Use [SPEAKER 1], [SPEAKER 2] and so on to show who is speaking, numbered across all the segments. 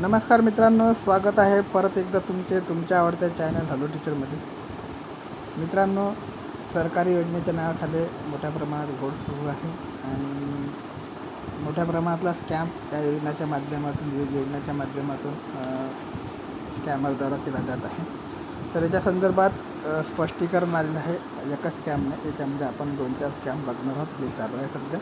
[SPEAKER 1] नमस्कार मित्रांनो स्वागत आहे परत एकदा तुमचे तुमच्या आवडत्या चॅनल हॅलो टीचरमध्ये मित्रांनो सरकारी योजनेच्या नावाखाली मोठ्या प्रमाणात घोड सुरू आहे आणि मोठ्या प्रमाणातला स्कॅम या योजनेच्या माध्यमातून विविध योजनेच्या माध्यमातून स्कॅमरद्वारा केला जात आहे. तर याच्या संदर्भात स्पष्टीकरण आलेलं आहे. एका स्कॅमने याच्यामध्ये आपण दोन चार स्कॅम बघणार आहोत. जे चालू आहे सध्या.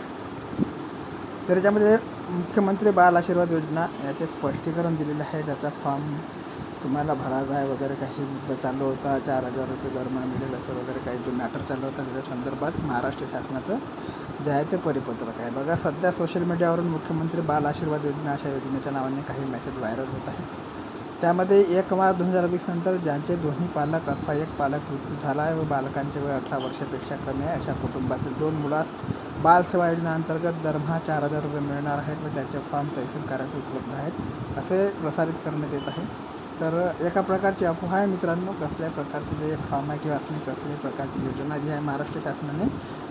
[SPEAKER 1] तर याच्यामध्ये मुख्यमंत्री बाल आशीर्वाद योजना याचे स्पष्टीकरण दिलेलं आहे. त्याचा फॉर्म तुम्हाला भरायचा आहे वगैरे काही मुद्दा चालू होता चार हजार रुपये दरमहा मिळेल असं वगैरे काही जो मॅटर चालू होता त्याच्या संदर्भात महाराष्ट्र शासनाचं जे आहे ते परिपत्रक आहे. बघा सध्या सोशल मीडियावरून मुख्यमंत्री बाल आशीर्वाद योजना अशा योजनेच्या नावाने काही मेसेज व्हायरल होत आहे त्यामध्ये एक मार्च दोन हजार वीस नंतर ज्यांचे दोन्ही पालक अथवा एक पालक मृत्यू झाला आहे व बालकांचे वय अठरा वर्षापेक्षा कमी आहे अशा कुटुंबातील दोन मुलास बाल सेवा योजनेअंतर्गत दरमहा चार हजार रुपये मिळणार आहेत व त्याचे फॉर्म तहसील कार्यालयात उपलब्ध आहेत असे प्रसारित करण्यात येत आहे. तर एका प्रकारची अफवा आहे मित्रांनो कसल्या प्रकारचे जे फॉर्म आहे किंवा असली कसल्या प्रकारची योजना जी आहे महाराष्ट्र शासनाने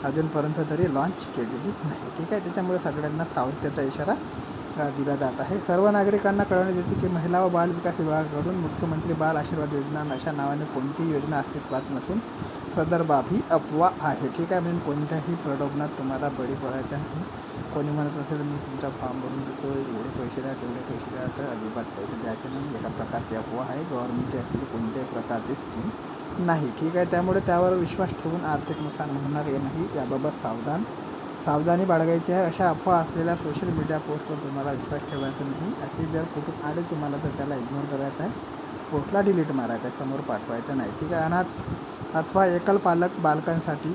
[SPEAKER 1] अजूनपर्यंत तरी लॉन्च केलेली नाही. ठीक आहे? त्याच्यामुळे सगळ्यांना सावधतेचा इशारा दिला जात आहे. सर्व नागरिकांना कळवण्यात येते की महिला व बाल विकास विभागाकडून मुख्यमंत्री बाल आशीर्वाद योजना अशा नावाने कोणतीही योजना अस्तित्वात नसून सदर ही अफवा आहे. ठीक आहे म्हणजे कोणत्याही प्रलोभनात तुम्हाला बळी पडायचा नाही. कोणी म्हणत असेल मी तुमचा फॉर्म भरून देतो एवढे पैसे द्या तेवढे पैसे द्या तर अजिबात पैसे द्यायचे नाही. एका प्रकारची अफवा आहे. गव्हर्नमेंटची असलेली कोणत्याही प्रकारची स्कीम नाही. ठीक आहे त्यामुळे त्यावर विश्वास ठेवून आर्थिक नुकसान होणार हे नाही. याबाबत सावधान सावधानी बाळगायची आहे. अशा अफवा असलेल्या सोशल मीडिया पोस्टवर तुम्हाला विश्वास ठेवायचा नाही. असे जर कुठून आले तुम्हाला तर त्याला इग्नोर करायचं आहे. पोस्टला डिलीट मारायचं आहे. समोर पाठवायचं नाही. ठीक आहे अनाथ अथवा एकल पालक बालकांसाठी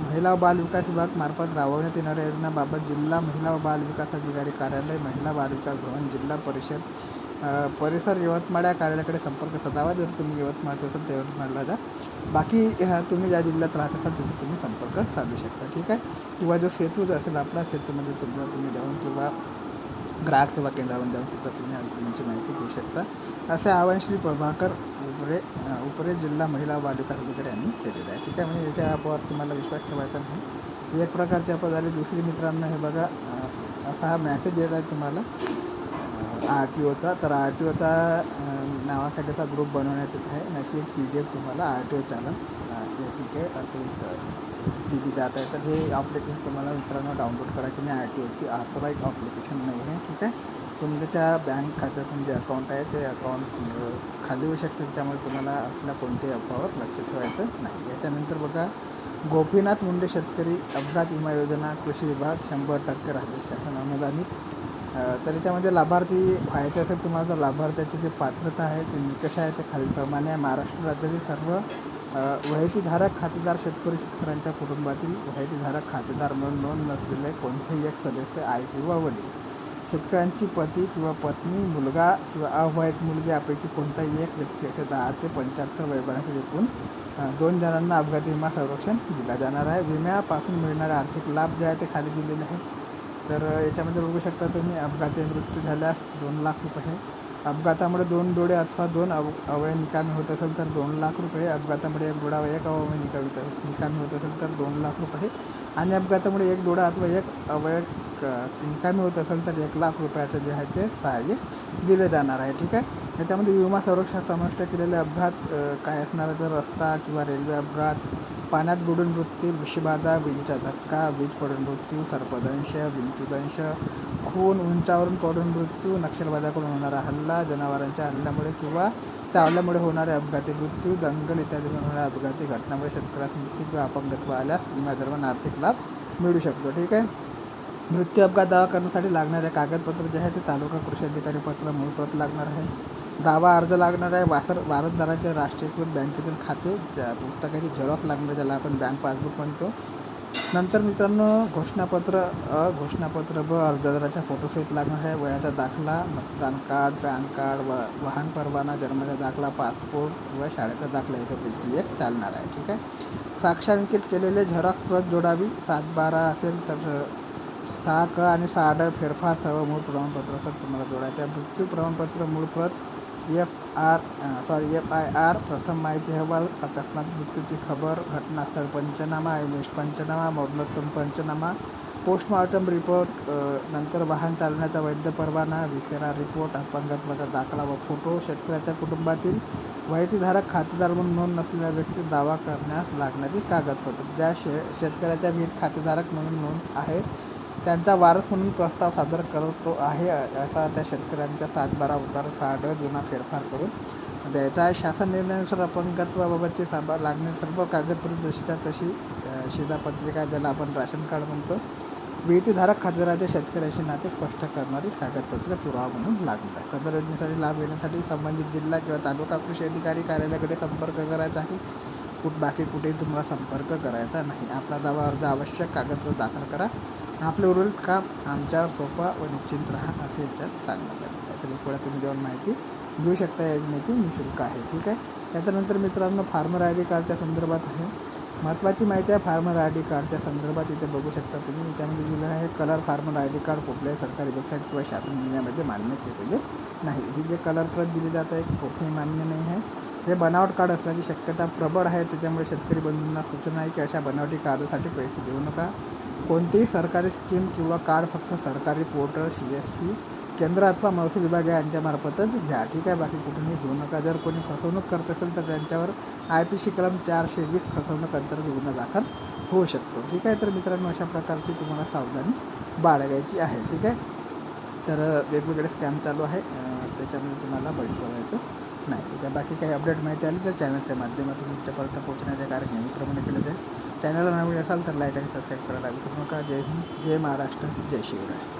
[SPEAKER 1] महिला व बाल विकास विभाग मार्फत राबवण्यात येणाऱ्या योजनाबाबत जिल्हा महिला व बाल विकास अधिकारी कार्यालय महिला बाल विकास भवन जिल्हा परिषद परिसर यवतमाळ या कार्यालयाकडे संपर्क साधावा. जर तुम्ही यवतमाळचे असाल तर यवतमाळला जा. बाकी तुम्ही ज्या जिल्ह्यात राहत असाल तिथे तुम्ही संपर्क साधू शकता. ठीक आहे? किंवा जो सेतू जो असेल आपला सेतूमध्ये सुद्धा तुम्ही जाऊन किंवा ग्राहक सेवा केंद्रावर जाऊन सुद्धा तुम्ही तुमची माहिती घेऊ शकता असे आवाहन श्री प्रभाकर उपरे उपरे जिल्हा महिला व अधिकारी यांनी केलेलं आहे. ठीक आहे म्हणजे याच्या ॲपवर तुम्हाला विश्वास ठेवायचा नाही. एक प्रकारची ॲप झाली दुसरी मित्रांनो हे बघा असा हा मॅसेज येत आहे तुम्हाला. आर टी ओचा तर आर टी ओचा नावाखाली असा ग्रुप बनवण्यात येत आहे. अशी एक पी डी एफ तुम्हाला आर टी ओ चॅनल आहे ठीक आहे. आता एक टी बी जात आहे. तर हे ॲप्लिकेशन तुम्हाला मित्रांनो डाउनलोड करायचे नाही आर टी ओची ऑथोराईज ॲप्लिकेशन नाही आहे. ठीक आहे? तुमच्या बँक खात्यातून जे अकाउंट आहे ते अकाउंट खाली होऊ शकते. त्याच्यामुळे तुम्हाला असल्या कोणत्याही अफवावर लक्ष ठेवायचं नाही. याच्यानंतर बघा गोपीनाथ मुंडे शेतकरी अपघात विमा योजना कृषी विभाग शंभर टक्के राज्य शासन अनुदानित. तर याच्यामध्ये लाभार्थी व्हायचे असेल तुम्हाला तर लाभार्थ्याची जे पात्रता आहे ते निकष आहे. ते खालीलप्रमाणे आहे. महाराष्ट्र राज्यातील सर्व वहितीधारक खातेदार शेतकरी शेतकऱ्यांच्या कुटुंबातील वहितीधारक खातेदार म्हणून नोंद नसलेले कोणतेही एक सदस्य आई किंवा वडील. शेतकऱ्यांची पती किंवा पत्नी मुलगा किंवा अवयत मुलगी यापैकी कोणताही एक व्यक्ती असे दहा ते पंच्याहत्तर वयोगटातील एकूण दोन जणांना अपघाती विमा संरक्षण दिला जाणार आहे. विम्यापासून मिळणारे आर्थिक लाभ जे आहे ते खाली दिलेले आहे. तर याच्यामध्ये बघू शकता तुम्ही अपघाती मृत्यू झाल्यास दोन लाख रुपये अपघातामुळे दोन डोळे अथवा दोन अव अवयव निकामी होत असेल तर दोन लाख रुपये अपघातामुळे एक डोळा व एक अवयव निकामी निकामी होत असेल तर दोन लाख रुपये आणि अपघातामुळे एक डोळा अथवा एक अवयव निकामी होत असेल तर एक लाख रुपयाचं जे आहे ते सहाय्य दिले जाणार आहे ठीक आहे? याच्यामध्ये विमा संरक्षण समाविष्ट केलेले अपघात काय असणार तर रस्ता किंवा रेल्वे अपघात पाण्यात बुडून मृत्यू विषबाधा विजेचा धक्का वीज पडून मृत्यू सर्पदंश विंतुदंश होऊन उंचावरून पडून मृत्यू नक्षलवादाकडून होणारा हल्ला जनावरांच्या हल्ल्यामुळे किंवा चावल्यामुळे होणारे अपघाती मृत्यू दंगल इत्यादी होणाऱ्या अपघाती घटनामुळे शेतकऱ्यात मृत्यू किंवा अपंगत्व आल्यास विम्यादरम्यान आर्थिक लाभ मिळू शकतो. ठीक आहे? मृत्यू अपघात दावा करण्यासाठी लागणारे कागदपत्र जे आहे ते तालुका कृषी अधिकारी पत्र मूळ प्रत लागणार आहे. दावा अर्ज लागणार आहे. वासर वारसदाराच्या राष्ट्रीयकृत बँकेतील खाते ज्या पुस्तकाची झेरॉक्स लागणार ज्याला आपण बँक पासबुक म्हणतो. नंतर मित्रांनो घोषणापत्र अ घोषणापत्र ब अर्जदाराच्या फोटोसहित लागणार आहे. वयाचा दाखला मतदान कार्ड पॅन कार्ड व वाहन परवाना जन्माचा दाखला पासपोर्ट व शाळेचा दाखला याच्यापैकी एक चालणार आहे. ठीक आहे? साक्षांकित केलेले झेरॉक्स प्रत जोडावी. सात बारा असेल तर सहा क आणि सहा ड फेरफार सर्व मूळ प्रमाणपत्रासह तुम्हाला जोडायचं आहे. मृत्यू प्रमाणपत्र मूळ प्रत F R sorry F I R प्रथम माहिती अहवाल अकस्मात मृत्यूची खबर घटनास्थळ पंचनामा आयुष पंचनामा मरणोत्तम पंचनामा पोस्टमॉर्टम रिपोर्ट नंतर वाहन चालवण्याचा वैध परवाना विसेरा रिपोर्ट अपंगत्वाचा दाखला व फोटो शेतकऱ्याच्या कुटुंबातील माहितीधारक खातेदार म्हणून नोंद नसलेल्या व्यक्ती दावा करण्यास लागणारी कागदपत्र. ज्या शे शेतकऱ्याच्या विहित खातेधारक म्हणून नोंद आहे त्यांचा वारस म्हणून प्रस्ताव सादर करतो आहे असा त्या शेतकऱ्यांच्या सातबारा उतार साठ जुना फेरफार करून द्यायचा आहे. शासन निर्णयानुसार अपंगत्वाबाबतची साबा लागणारी सर्व कागदपत्र जशीच्या तशी शिधापत्रिका ज्याला आपण राशन कार्ड म्हणतो विहितीधारक खातेदाराच्या शेतकऱ्याशी नाते स्पष्ट करणारी कागदपत्रे पुरावा म्हणून लागणार आहे. सदर योजनेसाठी लाभ घेण्यासाठी संबंधित जिल्हा किंवा तालुका कृषी अधिकारी कार्यालयाकडे संपर्क करायचा आहे. कुठ बाकी कुठेही तुम्हाला संपर्क करायचा नाही. आपला दावा अर्ज आवश्यक कागदपत्र दाखल करा. आपले उर्वरित काम आमच्यावर सोपा व निश्चिंत राहा असे याच्यात सांगण्यात आले. आहे तर एक वेळा तुम्ही जाऊन माहिती घेऊ शकता या योजनेची निशुल्क आहे ठीक आहे? त्याच्यानंतर मित्रांनो फार्मर आय डी कार्डच्या संदर्भात आहे. महत्त्वाची माहिती आहे फार्मर आय डी कार्डच्या संदर्भात इथे बघू शकता तुम्ही. याच्यामध्ये दिलेलं आहे colour farmer I D card कुठल्याही सरकारी वेबसाईट किंवा शासन निर्णयामध्ये मान्य केलेले नाही. ही जे कलर प्रत दिली जात आहे कुठेही मान्य नाही आहे. हे बनावट कार्ड असल्याची शक्यता प्रबळ आहे त्याच्यामुळे शेतकरी बंधूंना सूचना आहे की अशा बनावटी कार्डासाठी पैसे देऊ नका. कोणतीही सरकारी स्कीम किंवा कार्ड फक्त सरकारी पोर्टल सी एस सी केंद्र अथवा महसूल विभाग यांच्यामार्फतच घ्या. ठीक आहे? बाकी कुठूनही घेऊ नका. जर कोणी फसवणूक करत असेल तर त्यांच्यावर आय पी सी कलम चारशे वीस फसवणूक अंतर्गत गुन्हा दाखल होऊ शकतो. ठीक आहे? तर मित्रांनो अशा प्रकारची तुम्हाला सावधानी बाळगायची आहे. ठीक आहे? तर वेगवेगळे स्कॅम चालू आहे. त्याच्यामुळे त्याच्यामध्ये तुम्हाला बळी पडायचं नाही. ठीक आहे? बाकी काही अपडेट माहिती आली तर चॅनलच्या माध्यमातून तुमच्यापर्यंत पोहोचण्याचे कार्य नेहमीप्रमाणे केले जाईल. चॅनलला नवीन असाल तर लाईक आणि सबस्क्राईब करायला विसरू नका. जय हिंद जय महाराष्ट्र जय शिवराय.